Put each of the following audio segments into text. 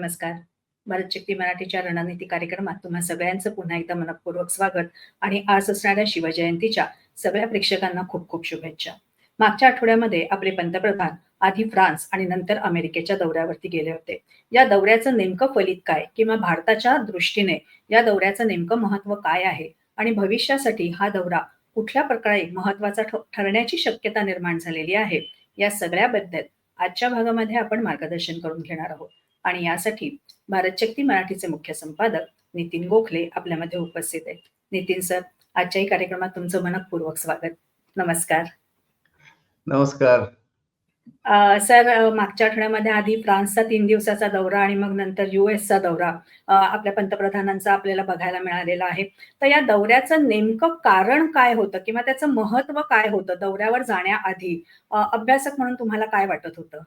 नमस्कार. भारत शक्ती मराठीच्या रणनीती कार्यक्रमात तुम्हा सगळ्यांचं पुन्हा एकदा मनपूर्वक स्वागत आणि आज असणाऱ्या शिवजयंतीच्या सगळ्या प्रेक्षकांना खूप खूप शुभेच्छा. मागच्या आठवड्यामध्ये आपले पंतप्रधान आधी फ्रान्स आणि नंतर अमेरिकेच्या दौऱ्यावरती गेले होते. या दौऱ्याचं नेमकं फलित काय किंवा भारताच्या दृष्टीने या दौऱ्याचं नेमकं महत्त्व काय आहे आणि भविष्यासाठी हा दौरा कुठल्या प्रकारे महत्त्वाचा ठरण्याची शक्यता निर्माण झालेली आहे, या सगळ्याबद्दल आजच्या भागामध्ये आपण मार्गदर्शन करून घेणार आहोत. आणि यासाठी भारत शक्ती मराठीचे मुख्य संपादक नितीन गोखले आपल्यामध्ये उपस्थित आहेत. नितीन सर, आजच्याही कार्यक्रमात तुमचं मनःपूर्वक स्वागत. नमस्कार. नमस्कार. सर मागच्या आठवड्यामध्ये आधी फ्रान्सचा 3 दिवसाचा दौरा आणि मग नंतर यूएसचा दौरा आपल्या पंतप्रधानांचा आपल्याला बघायला मिळालेला आहे. तर या दौऱ्याचं नेमकं कारण काय होतं किंवा त्याचं महत्त्व काय होतं दौऱ्यावर जाण्याआधी? अभ्यासक म्हणून तुम्हाला काय वाटत होतं?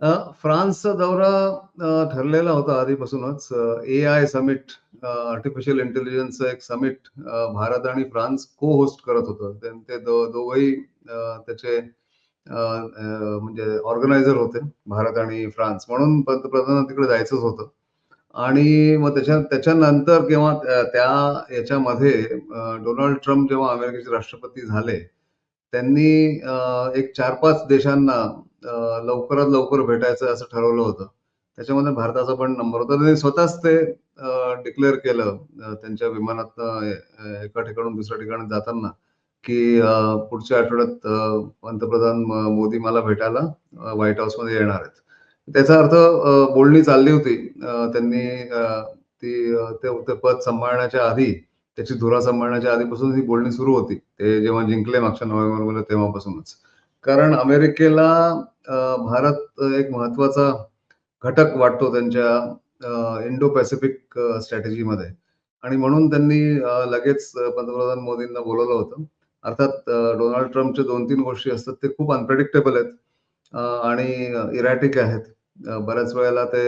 फ्रान्स फ्रान्सचा दौरा ठरलेला होता आधीपासूनच. ए आय समिट आर्टिफिशियल इंटेलिजन्सचं एक समिट भारत आणि फ्रान्स को-होस्ट करत होतं. ते दोघही त्याचे म्हणजे ऑर्गनायझर होते, भारत आणि फ्रान्स. म्हणून पंतप्रधान तिकडे जायचंच होतं. आणि मग त्याच्या त्याच्यानंतर किंवा त्या याच्यामध्ये डोनाल्ड ट्रम्प जेव्हा अमेरिकेचे राष्ट्रपती झाले, त्यांनी एक 4-5 देशांना लवकरात लवकर भेटायचं असं ठरवलं होतं. त्याच्यामध्ये भारताचा पण नंबर होता. त्यांनी स्वतःच ते डिक्लेअर केलं त्यांच्या विमानात एका ठिकाणून दुसऱ्या ठिकाणी जाताना, की पुढच्या आठवड्यात पंतप्रधान मोदी मला भेटायला व्हाइट व्हाईट हाऊसमध्ये येणार आहेत. त्याचा अर्थ बोलणी चालली होती. त्यांनी ती ते पद सांभाळण्याच्या आधी, त्याची धुरा सांभाळण्याच्या आधीपासून ही बोलणी सुरू होती. ते जेव्हा जिंकले मागच्या नोव्हेंबरमध्ये तेव्हापासूनच. कारण अमेरिकेला भारत एक महत्त्वाचा घटक वाटतो त्यांच्या इंडो पॅसिफिक स्ट्रॅटेजीमध्ये आणि म्हणून त्यांनी लगेच पंतप्रधान मोदींना बोलवलं होतं. अर्थात डोनाल्ड ट्रम्पचे दोन तीन गोष्टी असतात ते खूप अनप्रेडिक्टेबल आहेत आणि इरॅटिक आहेत. बऱ्याच वेळेला ते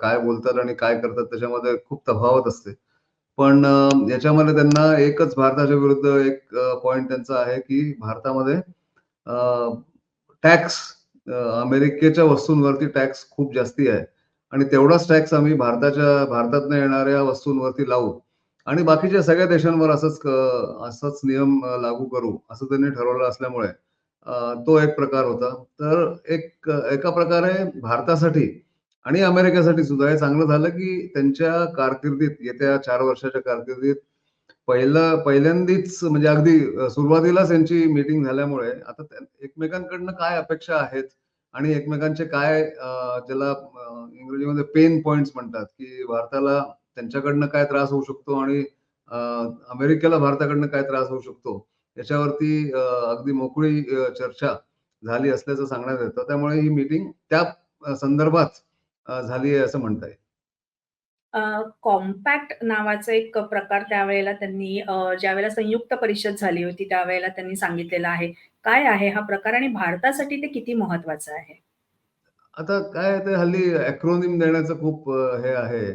काय बोलतात आणि काय करतात त्याच्यामध्ये खूप तफावत असते. पण याच्यामध्ये त्यांना एकच भारताच्या विरुद्ध एक पॉइंट त्यांचा आहे, की भारतामध्ये टॅक्स अमेरिकेच्या वस्तूंवरती टॅक्स खूप जास्ती आहे आणि तेवढाच टॅक्स आम्ही भारताच्या भारतातनं येणाऱ्या वस्तूंवरती लावू आणि बाकीच्या सगळ्या देशांवर असंच असाच नियम लागू करू, असं त्यांनी ठरवलं असल्यामुळे तो एक प्रकार होता. तर एक एका प्रकारे भारतासाठी आणि अमेरिकेसाठी सुद्धा हे चांगलं झालं, की त्यांच्या कारकिर्दीत येत्या चार वर्षाच्या कारकिर्दीत पहिलं पहिल्यांदीच म्हणजे अगदी सुरुवातीलाच यांची मीटिंग झाल्यामुळे आता एकमेकांकडनं काय अपेक्षा आहेत आणि एकमेकांचे काय ज्याला इंग्रजीमध्ये पेन पॉइंट म्हणतात, की भारताला त्यांच्याकडनं काय त्रास होऊ शकतो आणि अमेरिकेला भारताकडनं काय त्रास होऊ शकतो, याच्यावरती अगदी मोकळी चर्चा झाली असल्याचं सांगण्यात येतं. त्यामुळे ही मीटिंग त्या संदर्भात झाली आहे असं म्हणता येईल. कॉम्पॅक्ट नावाचा एक प्रकार त्यावेळेला त्यांनी ज्यावेळेला संयुक्त परिषद झाली होती, त्यावेळेला त्यांनी सांगितलेलं आहे. काय आहे हा प्रकार आणि भारतासाठी ते किती महत्वाचं आहे? आता काय ते हल्ली ॲक्रोनिम देण्याचं खूप हे आहे.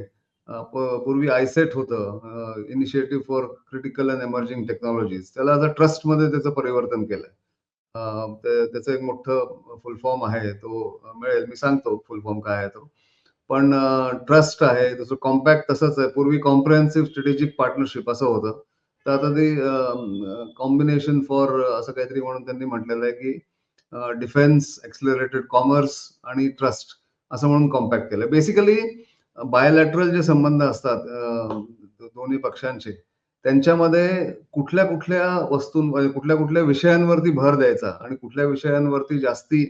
पूर्वी आयसेट होतं. Initiative for critical and emerging technologies. त्याला आता ट्रस्टमध्ये त्याचं परिवर्तन केलंय. त्याचं एक मोठं फुल फॉर्म आहे. तो मिळेल. मी सांगतो फुल फॉर्म काय आहे तो. पण ट्रस्ट आहे. दुसरं कॉम्पॅक्ट तसंच आहे. पूर्वी कॉम्प्रिहेन्सिव्ह स्ट्रॅटेजिक पार्टनरशिप असं होतं. तर आता ते कॉम्बिनेशन फॉर असं काहीतरी म्हणून त्यांनी म्हटलेलं आहे, की डिफेन्स, एक्सलरेटेड कॉमर्स आणि ट्रस्ट असं म्हणून कॉम्पॅक्ट केलं बेसिकली बायोलॅटरल जे संबंध असतात दोन्ही पक्षांचे, त्यांच्यामध्ये कुठल्या-कुठल्या वस्तू म्हणजे कुठल्या-कुठल्या विषयांवरती भर द्यायचा आणि कुठल्या विषयांवरती जास्ती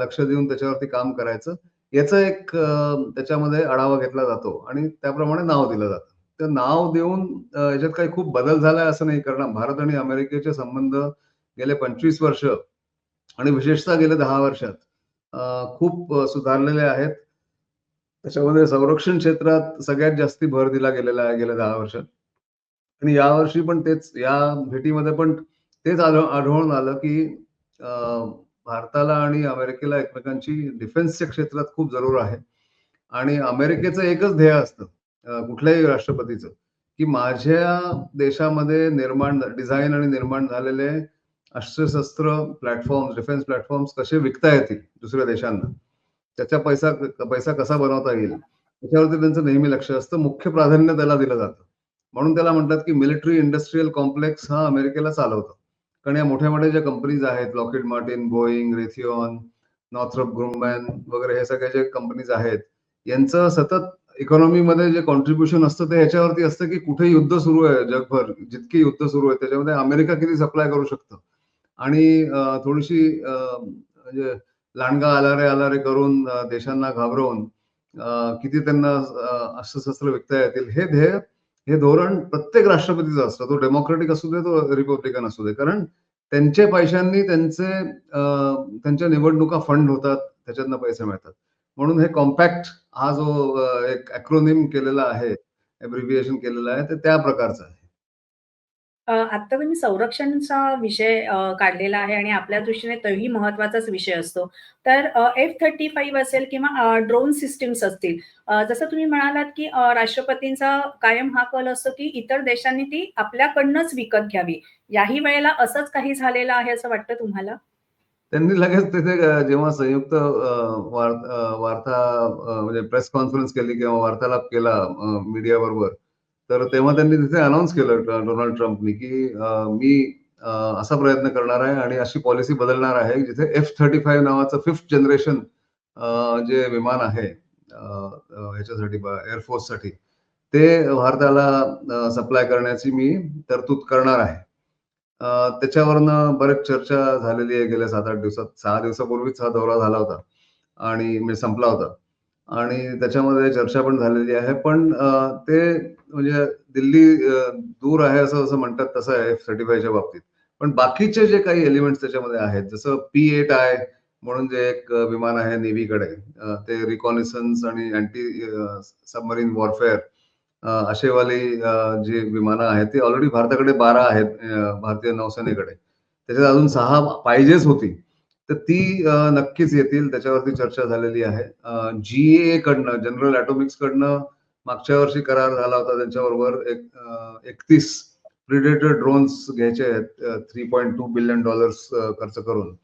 लक्ष देऊन त्याच्यावरती काम करायचं, याचा एक त्याच्यामध्ये आढावा घेतला जातो आणि त्याप्रमाणे नाव दिलं जातं. तर नाव देऊन याच्यात काही खूप बदल झालाय असं नाही. कारण भारत आणि अमेरिकेचे संबंध गेले 25 वर्ष आणि विशेषतः गेल्या दहा वर्षात खूप सुधारलेले आहेत. त्याच्यामध्ये संरक्षण क्षेत्रात सगळ्यात जास्ती भर दिला गेलेला आहे गेल्या दहा वर्षात. आणि यावर्षी पण तेच या भेटीमध्ये पण तेच आढळून आलं, की अ, भारताला आणि अमेरिकेला एकमेकांची डिफेन्सच्या क्षेत्रात खूप जरूर आहे. आणि अमेरिकेचं एकच ध्येय असतं कुठल्याही राष्ट्रपतीचं, की माझ्या देशामध्ये निर्माण डिझाईन आणि निर्माण झालेले अस्त्रशस्त्र प्लॅटफॉर्म प्लॅटफॉर्म्स, डिफेन्स प्लॅटफॉर्म्स कसे विकता येतील दुसऱ्या देशांना. त्याचा पैसा पैसा कसा बनवता येईल त्याच्यावरती त्यांचं नेहमी लक्ष असतं मुख्य प्राधान्य त्याला दिलं जातं म्हणून त्याला म्हणतात की मिलिटरी इंडस्ट्रीयल कॉम्प्लेक्स हा अमेरिकेला चालवतो कारण या मोठ्या मोठ्या ज्या कंपनीज आहेत Lockheed Martin Boeing Raytheon Northrop Grumman वगैरे हे सगळ्या ज्या कंपनीज आहेत यांचं सतत इकॉनॉमीमध्ये जे कॉन्ट्रीब्युशन असतं ते ह्याच्यावरती असतं की कुठे युद्ध सुरू आहे जगभर जितके युद्ध सुरू आहे त्याच्यामध्ये अमेरिका किती सप्लाय करू शकतं? आणि थोडीशी म्हणजे लांडगा आलारे आलारे करून देशांना घाबरवून किती त्यांना अस्त्रशस्त्र विकता येतील हे ध्येय हे धोरण प्रत्येक राष्ट्रपतीचं असतं. तो डेमोक्रेटिक असू दे तो रिपब्लिकन असू दे. कारण त्यांच्या पैशांनी त्यांचे त्यांच्या निवडणुका फंड होतात त्याच्यातनं पैसे मिळतात. म्हणून हे कॉम्पॅक्ट हा जो एक अक्रोनिम केलेला आहे एब्रिव्हिएशन केलेलं आहे ते त्या प्रकारचं आहे. आता आत्ता तुम्ही संरक्षणचा विषय काढलेला आहे आणि आपल्या दृष्टीने तोही महत्वाचाच विषय असतो. तर एफ थर्टी फाईव्ह असेल किंवा ड्रोन सिस्टीम्स असतील. जसं तुम्ही म्हणालात, की राष्ट्रपतींचा कायम हा कल असतो, की इतर देशांनी ती आपल्याकडनंच विकत घ्यावी. याही वेळेला असंच काही झालेलं आहे असं वाटतं तुम्हाला? त्यांनी लगेच तिथे जेव्हा संयुक्त वार्ता म्हणजे प्रेस कॉन्फरन्स केली किंवा वार्तालाप केला मीडिया बरोबर, तर तेव्हा त्यांनी तिथे अनाऊन्स केलं डोनाल्ड ट्रम्पनी, की मी असा प्रयत्न करणार आहे आणि अशी पॉलिसी बदलणार आहे, जिथे एफ थर्टी फाईव्ह नावाचं फिफ्थ जनरेशन जे विमान आहे ह्याच्यासाठी एअरफोर्ससाठी ते भारताला सप्लाय करण्याची मी तरतूद करणार आहे. त्याच्यावरनं बरेच चर्चा झालेली आहे गेल्या 7-8 दिवसात. सहा दिवसापूर्वीच हा दौरा झाला होता आणि म्हणजे संपला होता आणि त्याच्यामध्ये चर्चा पण झालेली आहे. पण ते म्हणजे दिल्ली दूर आहे असं असं म्हणतात तसं आहे F-35 बाबतीत. पण बाकीचे जे काही एलिमेंट्स त्याच्यामध्ये आहेत, जसं P-8I म्हणून जे एक विमान आहे नेव्हीकडे ते रिकॉनिसन्स आणि अँटी सबमरीन वॉरफेअर अ, अशेवाली जी विमानं आहेत, ती ऑलरेडी भारताकडे 12 आहेत भारतीय नौसेनेकडे. त्याच्यात अजून सहा पाहिजेच होती. तर ती नक्कीच येतील त्याच्यावरती चर्चा झालेली आहे. जी ए कडनं जनरल ॲटॉमिक्स कडनं मागच्या वर्षी करार झाला होता त्यांच्याबरोबर एक एकतीस प्रिडेटर ड्रोन्स घ्यायचे आहेत three point two billion dollars खर्च करून.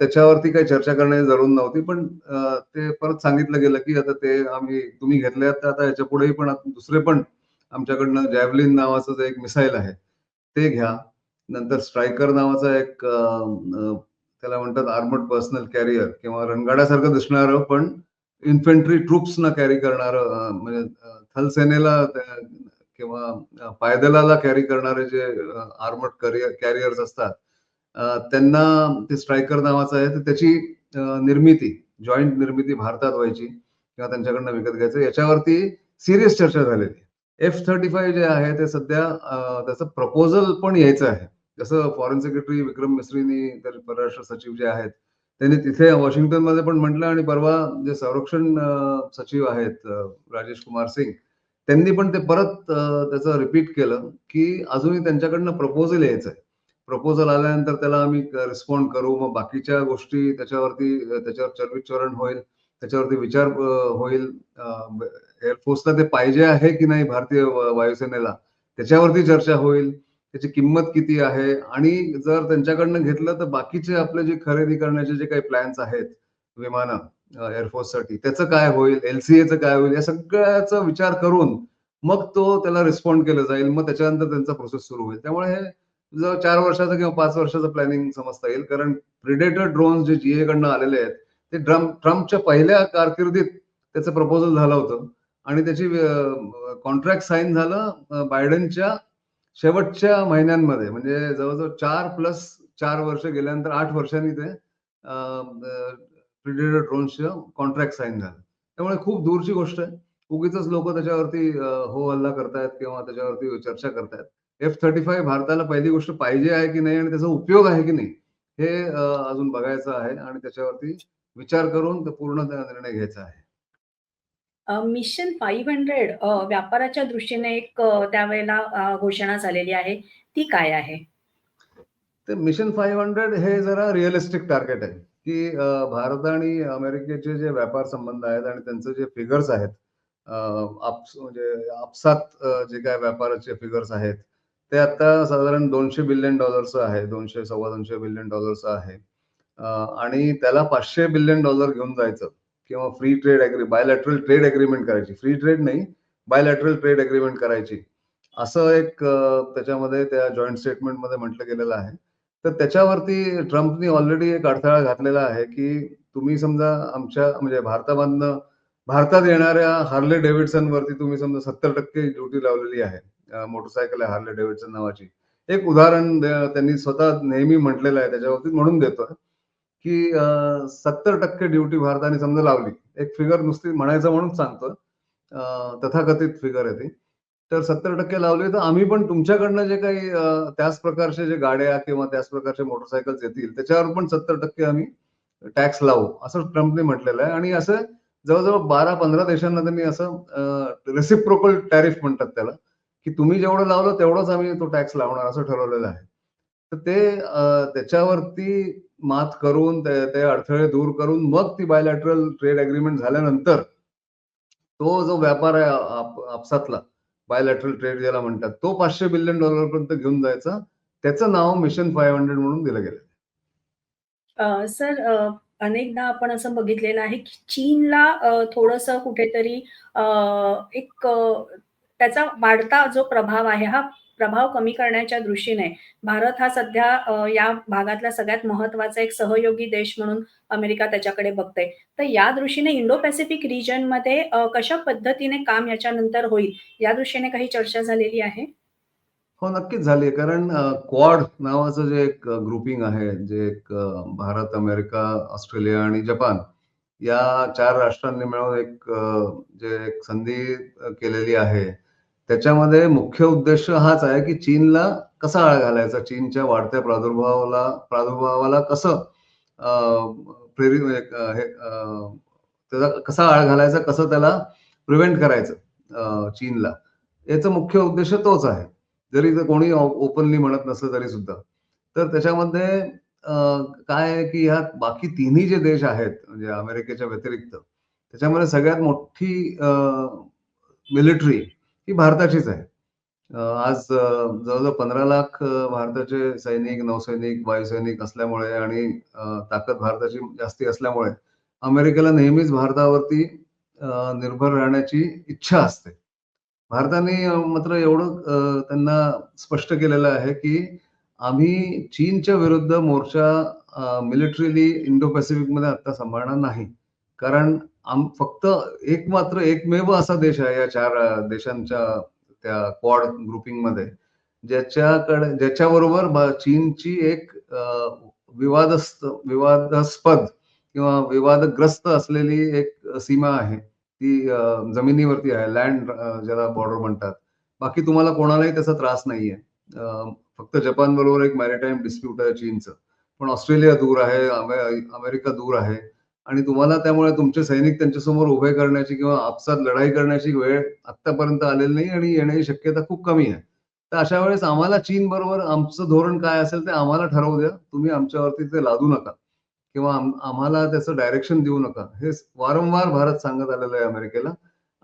त्याच्यावरती काही चर्चा करण्याची जरूर नव्हती. पण ते परत सांगितलं गेलं, की आता ते आम्ही तुम्ही घेतले तर आता याच्या पुढेही पण दुसरे पण आमच्याकडनं जॅव्हलिन नावाचं जे एक मिसाईल आहे, ते घ्या. नंतर स्ट्रायकर नावाचा एक त्याला म्हणतात आर्मड पर्सनल कॅरियर किंवा रणगाड्यासारखं दिसणारं पण इन्फेंट्री ट्रुप्सना कॅरी करणारं म्हणजे थलसेनेला किंवा पायदलाला कॅरी करणारे जे आर्मड आर्मर्ड कॅरियर्स असतात, त्यांना ते स्ट्रायकर नावाचं आहे, तर त्याची निर्मिती, जॉईंट निर्मिती भारतात व्हायची किंवा त्यांच्याकडनं विकत घ्यायचं याच्यावरती सिरियस चर्चा झालेली आहे. F-35 जे आहे ते सध्या त्याचं प्रपोजल पण यायचं आहे. जसं फॉरेन सेक्रेटरी विक्रम मिश्रीनी तर परराष्ट्र सचिव जे आहेत, त्यांनी तिथे वॉशिंग्टनमध्ये पण म्हटलं आणि परवा जे संरक्षण सचिव आहेत राजेश कुमार सिंग, त्यांनी पण ते परत त्याचं रिपीट केलं, की अजूनही त्यांच्याकडनं प्रपोजल आहे प्रपोजल आल्यानंतर त्याला आम्ही रिस्पॉन्ड करू. मग बाकीच्या गोष्टी त्याच्यावरती त्याच्यावर चरविचरण होईल. त्याच्यावरती विचार होईल. एअरफोर्सला ते पाहिजे आहे की नाही भारतीय वायुसेनेला, त्याच्यावरती चर्चा होईल. त्याची किंमत किती आहे आणि जर त्यांच्याकडनं घेतलं तर बाकीचे आपले जे खरेदी करण्याचे जे काही प्लॅन्स आहेत, विमानं एअरफोर्ससाठी त्याचं काय होईल? एल-सी-एचं काय होईल? या सगळ्याचा विचार करून मग तो त्याला रिस्पॉन्ड केलं जाईल. मग त्याच्यानंतर त्यांचा प्रोसेस सुरू होईल. त्यामुळे हे जर चार वर्षाचं किंवा पाच वर्षाचं प्लॅनिंग समजता येईल. कारण प्रिडेटर ड्रोन्स जे जीए कडनं आलेले आहेत, ते ट्रम्प ट्रम्पच्या पहिल्या कारकिर्दीत त्याचं प्रपोजल झालं होतं आणि त्याची कॉन्ट्रॅक्ट साइन झालं बायडनच्या शेवटच्या महिन्यांमध्ये. म्हणजे जवळ-जवळ 4 प्लस चार वर्ष गेल्यानंतर आठ वर्षांनी ते प्रिडेटर ड्रोन्सचं कॉन्ट्रॅक्ट साइन झालं. त्यामुळे खूप दूरची गोष्ट आहे. उगीचच लोक त्याच्यावरती हो हल्ला करतायत किंवा त्याच्यावरती चर्चा करतायत. एफ थर्टी फाय भारताला पहिली गोष्ट पाहिजे आहे की नाही आणि त्याचा उपयोग आहे की नाही, हे अजून बघायचं आहे आणि त्याच्यावरती विचार करून पूर्ण त्या निर्णय घ्यायचा आहे. मिशन फाईव्ह हंड्रेड व्यापाराच्या दृष्टीने एक त्यावेळेला घोषणा झालेली आहे. ती काय आहे? ते मिशन 500 हे जरा रिअलिस्टिक टार्गेट आहे, की भारत आणि अमेरिकेचे जे व्यापार संबंध आहेत आणि त्यांचे जे फिगर्स आहेत, म्हणजे आपसात जे काय व्यापाराचे फिगर्स आहेत, ते आता साधारण $200 बिलियन आहे. 200 $250 बिलियन आहे. आणि त्याला पाचशे बिलियन डॉलर घेऊन जायचं. किंवा free trade agree bilateral trade agreement करायची. फ्री ट्रेड नाही बायलॅटरल ट्रेड अग्रीमेंट करायची. असं एक त्याच्यामध्ये त्या जॉईंट स्टेटमेंटमध्ये म्हटलं गेलेलं आहे. तर त्याच्यावरती ट्रम्पनी ऑलरेडी एक अडथळा घातलेला आहे की तुम्ही समजा आमच्या म्हणजे भारतामधनं भारतात येणाऱ्या हार्ले डेव्हिडसन वरती तुम्ही समजा सत्तर टक्के ड्युटी लावलेली आहे. मोटरसायकल आहे हार्ले डेव्हिडसन नावाची. एक उदाहरण त्यांनी स्वतः नेहमी म्हटलेलं आहे त्याच्यावरती म्हणून देतोय. की सत्तर टक्के ड्युटी भारताने समजा लावली. एक फिगर नुसती म्हणायचं म्हणून सांगतो तथाकथित फिगर आहे ती. तर सत्तर टक्के लावली तर आम्ही पण तुमच्याकडनं जे काही त्याच प्रकारचे जे गाड्या किंवा त्याच प्रकारचे मोटरसायकल्स येतील त्याच्यावर पण सत्तर टक्के आम्ही टॅक्स लावू असं ट्रम्पने म्हटलेलं आहे. आणि असं जवळजवळ बारा पंधरा देशांना त्यांनी असं रेसिप्रोकल टॅरिफ म्हणतात त्याला की तुम्ही जेवढं लावलं तेवढंच आम्ही तो टॅक्स लावणार असं ठरवलेलं आहे. तर ते त्याच्यावरती मात करून ते अडथळे दूर करून मग ती बायलॅटरल ट्रेड अग्रीमेंट झाल्यानंतर तो जो व्यापार आहे आपसातला बायलॅटरल ट्रेड ज्याला म्हणतात तो पाचशे बिलियन डॉलर पर्यंत घेऊन जायचा. त्याचं नाव मिशन फाईव्ह हंड्रेड म्हणून दिलं गेलं सर अनेकदा आपण असं बघितलेलं आहे की चीनला थोडस कुठेतरी एक त्याचा वाढता जो प्रभाव आहे हा प्रभाव कमी करण्याच्या दृष्टीने भारत हा सध्या या भागातला सगळ्यात महत्त्वाचा एक सहयोगी देश म्हणून अमेरिका त्याच्याकडे बघते. तर या दृष्टीने इंडो पॅसिफिक रिजनमध्ये कशा पद्धतीने काम याच्यानंतर होईल या दृष्टीने काही चर्चा झालेली आहे? हो नक्कीच झाली कारण क्वाड नावाचं जे एक ग्रुपिंग आहे जे एक भारत अमेरिका ऑस्ट्रेलिया आणि जपान या चार राष्ट्रांनी मिळून एक जे एक संधी केलेली आहे. त्याच्यामध्ये मुख्य उद्देश हाच आहे की चीनला कसा आळा घालायचा? चीनच्या वाढत्या प्रादुर्भावाला प्रादुर्भावाला कसं प्रेरित म्हणजे, हे त्याचा कसा आळा घालायचा? कसं त्याला प्रिव्हेंट करायचं चीनला? याचा मुख्य उद्देश तोच आहे. जरी ते कोणी ओपनली म्हणत नसलं तरी सुद्धा. तर त्याच्यामध्ये काय आहे की ह्या बाकी तिन्ही जे देश आहेत म्हणजे अमेरिकेच्या व्यतिरिक्त त्याच्यामध्ये सगळ्यात मोठी मिलिटरी ही भारताचीच आहे. आज जवळजवळ पंधरा लाख भारताचे सैनिक नौसैनिक वायुसैनिक असल्यामुळे आणि ताकद भारताची जास्ती असल्यामुळे अमेरिकेला नेहमीच भारतावरती निर्भर राहण्याची इच्छा असते. भारताने मात्र एवढं त्यांना स्पष्ट केलेलं आहे की आम्ही चीनच्या विरुद्ध मोर्चा मिलिटरीली इंडो पॅसिफिकमध्ये आता सांभाळणार नाही. कारण आम फक्त एक मात्र एकमेव असा देश आहे या चार देशांच्या त्या क्वाड ग्रुपिंगमध्ये ज्याच्याकडे ज्याच्याबरोबर चीनची एक विवादस्त विवादास्पद किंवा विवादग्रस्त असलेली एक सीमा आहे. ती जमिनीवरती आहे. लँड ज्याला बॉर्डर म्हणतात. बाकी तुम्हाला कोणालाही त्याचा त्रास नाहीये. फक्त जपान बरोबर एक मॅरिटाईम डिस्प्यूट आहे चीनचं. पण ऑस्ट्रेलिया दूर आहे अमेरिका दूर आहे. आणि तुम्हाला त्यामुळे तुमचे सैनिक त्यांच्यासमोर उभे करण्याची किंवा आपसात लढाई करण्याची वेळ आतापर्यंत आलेली नाही आणि येण्याची शक्यता खूप कमी आहे. तर अशा वेळेस आम्हाला चीन बरोबर आमचं धोरण काय असेल ते आम्हाला ठरवू द्या. तुम्ही आमच्यावरती ते लादू नका. किंवा आम्हाला त्याचं डायरेक्शन देऊ नका. हे वारंवार भारत सांगत आलेलं आहे अमेरिकेला.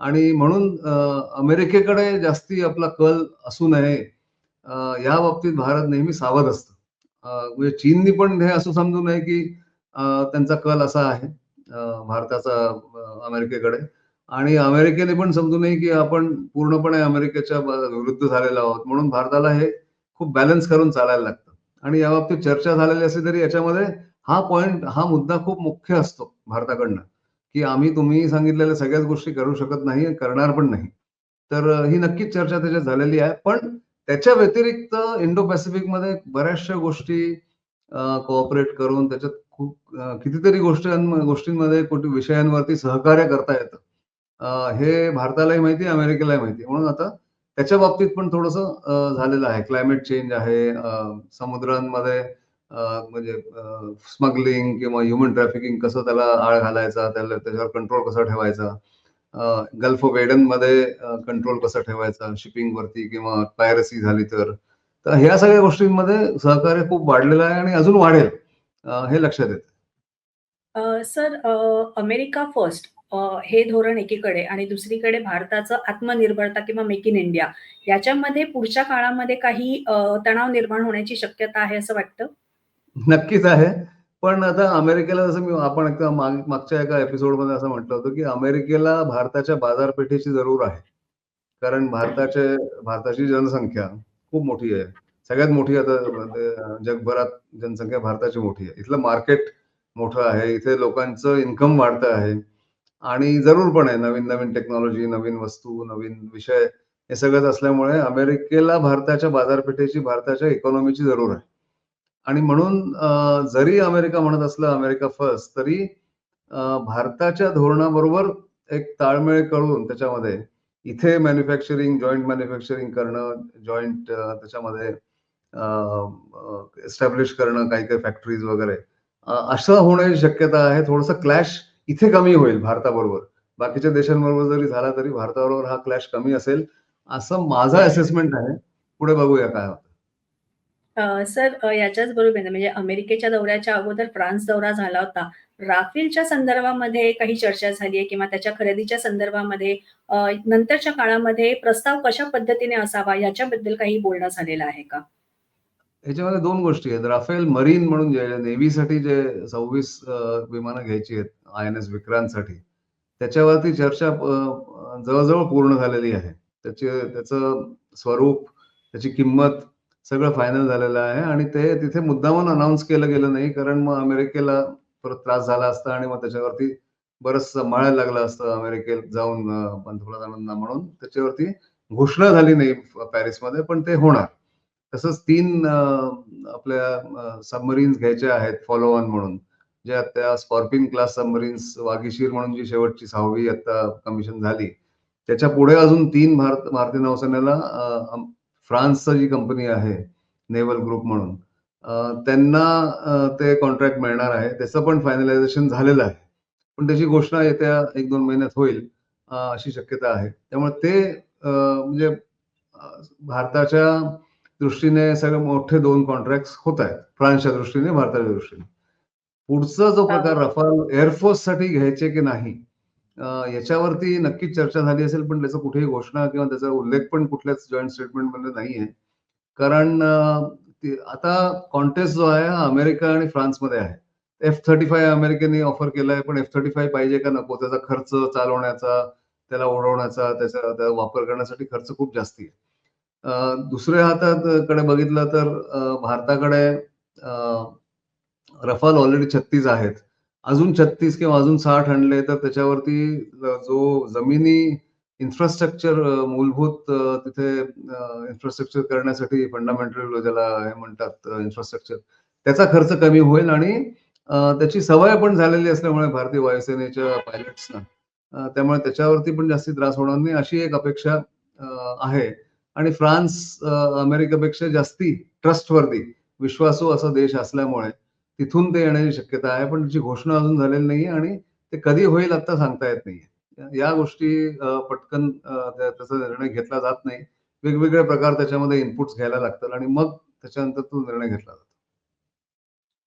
आणि म्हणून अमेरिकेकडे जास्ती आपला कल असू नये या बाबतीत भारत नेहमी सावध असतं. म्हणजे चीननी पण हे असं समजू नये की त्यांचा कल असा आहे भारताचा अमेरिकेकडे. आणि अमेरिकेने पण समजू नये की आपण पूर्णपणे अमेरिकेच्या विरुद्ध झालेलो आहोत. म्हणून भारताला हे खूप बॅलन्स करून चालायला लागतं. आणि या बाबतीत चर्चा झालेली असली तरी याच्यामध्ये हा पॉइंट हा मुद्दा खूप मुख्य असतो भारताकडनं. की आम्ही तुम्ही सांगितलेल्या सगळ्याच गोष्टी करू शकत नाही करणार पण नाही. तर ही नक्कीच चर्चा त्याच्यात झालेली आहे. पण त्याच्या व्यतिरिक्त इंडो पॅसिफिकमध्ये बऱ्याचशा गोष्टी कोऑपरेट करून त्याच्यात खूप कितीतरी गोष्टी गोष्टींमध्ये कुठे विषयांवरती सहकार्य करता येतं. हे भारतालाही माहिती अमेरिकेलाही माहिती म्हणून आता त्याच्या बाबतीत पण थोडस झालेलं आहे. क्लायमेट चेंज आहे समुद्रांमध्ये म्हणजे स्मगलिंग किंवा ह्युमन ट्रॅफिकिंग कसं त्याला आळ घालायचा त्याला त्याच्यावर कंट्रोल कसा ठेवायचा? गल्फ ऑफ एडनमध्ये कंट्रोल कसा ठेवायचा? शिपिंग वरती किंवा पायरसी झाली तर? तर ह्या सगळ्या गोष्टींमध्ये सहकार्य खूप वाढलेलं आहे आणि अजून वाढेल हे लक्षात येतं. सर अमेरिका फर्स्ट हे धोरण एकीकडे आणि दुसरीकडे भारताचं आत्मनिर्भरता किंवा मेक इन इंडिया याच्यामध्ये पुढच्या काळामध्ये काही तणाव निर्माण होण्याची शक्यता आहे असं वाटतं? नक्कीच आहे. पण आता अमेरिकेला जसं मी आपण एकदा मागच्या एका एपिसोडमध्ये असं म्हटलं होतं की अमेरिकेला भारताच्या बाजारपेठेची जरूर आहे. कारण भारताचे भारताची जनसंख्या खूप मोठी आहे. सगळ्यात मोठी आता म्हणजे जगभरात जनसंख्या भारताची मोठी आहे. इथलं मार्केट मोठं आहे. इथे लोकांचं इन्कम वाढतं आहे. आणि जरूर पण आहे. नवीन नवीन टेक्नॉलॉजी नवीन वस्तू नवीन विषय हे सगळंच असल्यामुळे अमेरिकेला भारताच्या बाजारपेठेची भारताच्या इकॉनॉमीची जरूर आहे. आणि म्हणून जरी अमेरिका म्हणत असलं अमेरिका फर्स्ट तरी भारताच्या धोरणाबरोबर एक ताळमेळ करून त्याच्यामध्ये इथे मॅन्युफॅक्चरिंग जॉईंट मॅन्युफॅक्चरिंग करणं जॉईंट त्याच्यामध्ये एस्टॅब्लिश करणं काही काही फॅक्टरीज वगैरे असं होण्याची शक्यता आहे. थोडंसं क्लॅश इथे कमी होईल भारताबरोबर. बाकीच्या देशांबरोबर जरी झाला तरी भारताबरोबर हा क्लॅश कमी असेल असं माझा असेसमेंट आहे. पुढे बघूया काय सर याच्याच बरोबर म्हणजे अमेरिकेच्या दौऱ्याच्या अगोदर फ्रान्स दौरा झाला होता. राफेलच्या संदर्भामध्ये काही चर्चा झाली आहे किंवा त्याच्या खरेदीच्या संदर्भामध्ये नंतरच्या काळामध्ये प्रस्ताव कशा पद्धतीने असावा याच्याबद्दल काही बोलणं झालेलं आहे का? याच्यामध्ये दोन गोष्टी आहेत. राफेल मरीन म्हणून जे नेव्हीसाठी जे सव्वीस विमानं घ्यायची आहेत आय एन एस विक्रांतसाठी त्याच्यावरती चर्चा जवळजवळ पूर्ण झालेली आहे. त्याचे त्याचं स्वरूप त्याची किंमत सगळं फायनल झालेलं आहे आणि ते तिथे मुद्दामून अनाऊन्स केलं गेलं नाही कारण मग अमेरिकेला परत त्रास झाला असता आणि मग त्याच्यावरती बरंच माळायला लागलं असतं अमेरिकेत जाऊन पंतप्रधानांना म्हणून. त्याच्यावरती घोषणा झाली नाही पॅरिसमध्ये पण ते होणार. तसंच तीन आपल्या सबमरीन्स घ्यायच्या आहेत फॉलो ऑन म्हणून. ज्या त्या स्कॉर्पिन क्लास सबमरीन्स वागीशीर म्हणून जी शेवटची सहावी आता कमिशन झाली. त्याच्या पुढे अजून तीन भारत भारतीय नौसेनेला फ्रान्सचं जी कंपनी आहे नेव्हल ग्रुप म्हणून त्यांना ते कॉन्ट्रॅक्ट मिळणार आहे. त्याचं पण फायनलायझेशन झालेलं आहे. पण त्याची घोषणा येत्या एक दोन महिन्यात होईल अशी शक्यता आहे. त्यामुळे ते म्हणजे भारताच्या दृष्टीने सगळे मोठे दोन कॉन्ट्रॅक्ट होत आहेत. फ्रान्सच्या दृष्टीने भारताच्या दृष्टीने. पुढचा जो प्रकार रफाल एअरफोर्ससाठी घ्यायचे की नाही याच्यावरती नक्कीच चर्चा झाली असेल पण त्याचं कुठेही घोषणा किंवा त्याचा उल्लेख पण कुठल्याच जॉईंट स्टेटमेंटमध्ये नाहीये कारण आता कॉन्टेस्ट जो आहे हा अमेरिका आणि फ्रान्समध्ये आहे. एफ थर्टी फाय अमेरिकेने ऑफर केलाय पण एफ थर्टी फाय पाहिजे का नको? त्याचा खर्च चालवण्याचा त्याला ओढवण्याचा त्याचा त्याचा वापर करण्यासाठी खर्च खूप जास्ती आहे. दुसऱ्या हातात कडे बघितलं तर भारताकडे रफाल ऑलरेडी छत्तीस आहेत. अजून छत्तीस किंवा अजून साठ आणले तर त्याच्यावरती जो जमिनी इन्फ्रास्ट्रक्चर मूलभूत तिथे इन्फ्रास्ट्रक्चर करण्यासाठी फंडामेंटल ज्याला हे म्हणतात इन्फ्रास्ट्रक्चर त्याचा खर्च कमी होईल आणि त्याची सवय पण झालेली असल्यामुळे भारतीय वायुसेनेच्या पायलट्सना त्यामुळे त्याच्यावरती पण जास्ती त्रास होणार नाही अशी एक अपेक्षा आहे. आणि फ्रान्स अमेरिकेपेक्षा जास्ती ट्रस्टवरती विश्वासू असा देश असल्यामुळे तिथून ते येण्याची शक्यता आहे पण त्याची घोषणा अजून झालेली नाही आणि ते कधी होईल आता सांगता येत नाहीये. या गोष्टी पटकन त्याचा निर्णय घेतला जात नाही. वेगवेगळे प्रकार त्याच्यामध्ये इनपुट्स घ्यायला लागतात आणि मग त्याच्यानंतर तो निर्णय घेतला जातो.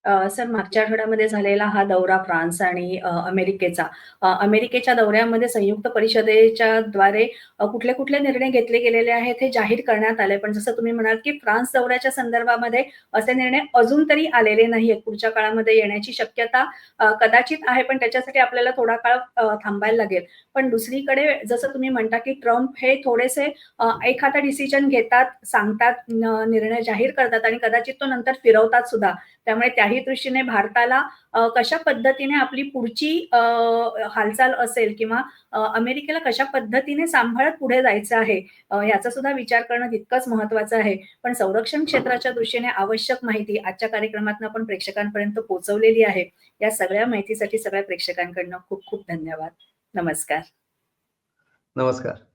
सर मागच्या आठवड्यामध्ये झालेला हा दौरा फ्रान्स आणि अमेरिकेचा. अमेरिकेच्या दौऱ्यामध्ये संयुक्त परिषदेच्या द्वारे कुठले कुठले निर्णय घेतले गेलेले आहेत हे जाहीर करण्यात आले. पण जसं तुम्ही म्हणाल की फ्रान्स दौऱ्याच्या संदर्भामध्ये असे निर्णय अजून तरी आलेले नाही आहेत. पुढच्या काळामध्ये येण्याची शक्यता कदाचित आहे पण त्याच्यासाठी आपल्याला थोडा काळ थांबायला लागेल. पण दुसरीकडे जसं तुम्ही म्हणता की ट्रम्प हे थोडेसे एखादा डिसिजन घेतात सांगतात निर्णय जाहीर करतात आणि कदाचित तो नंतर फिरवतात सुद्धा. त्यामुळे त्याही दृष्टीने भारताला कशा पद्धतीने आपली पुढची हालचाल असेल किंवा अमेरिकेला कशा पद्धतीने सांभाळत पुढे जायचं आहे याचा सुद्धा विचार करणं तितकंच महत्वाचं आहे. पण संरक्षण क्षेत्राच्या दृष्टीने आवश्यक माहिती आजच्या कार्यक्रमात आपण प्रेक्षकांपर्यंत पोहोचवलेली आहे. या सगळ्या माहितीसाठी सगळ्या प्रेक्षकांकडनं खूप खूप धन्यवाद. नमस्कार. नमस्कार.